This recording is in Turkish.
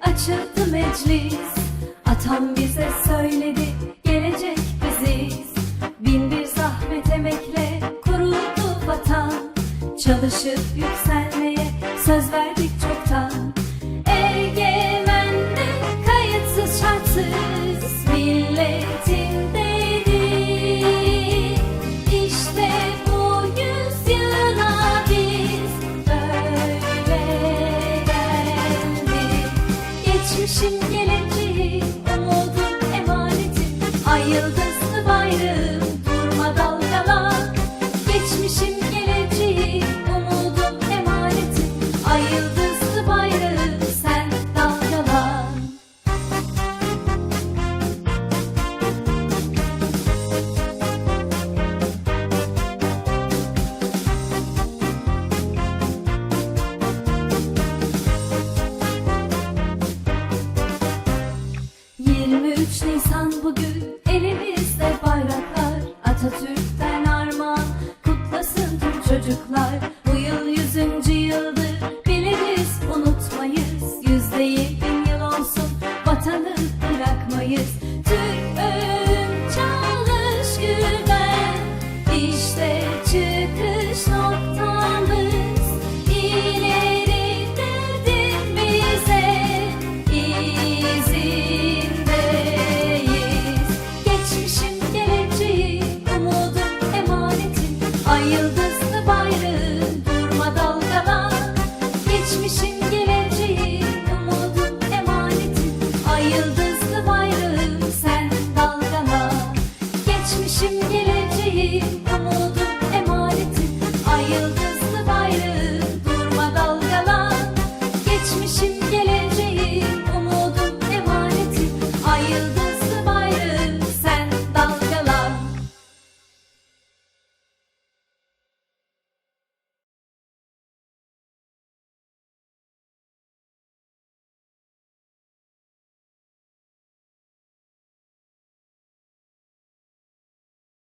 açıldı meclis. Atam bize söyledi gelecek biziz. Bin bir zahmet emekle kuruldu vatan. Çalışıp yükselmeye söz verdik çoktan. Egemenlik kayıtsız şartsız milletin yıldızlı bayrağım durma dalgalan Geçmişim geleceğim umudum emanetim. Ay yıldızlı sen dalgalan ...23 Nisan bugün elimizde bayraklar Atatürk'ten armağan. Kutlasın tüm çocuklar Bu yıl yüzüncü yıldır. Biliriz unutmayız Yüzdeyi bin yıl olsun. Vatanı bırakmayız. Türk öğün çalış güven. İşte çıkış Geçmişim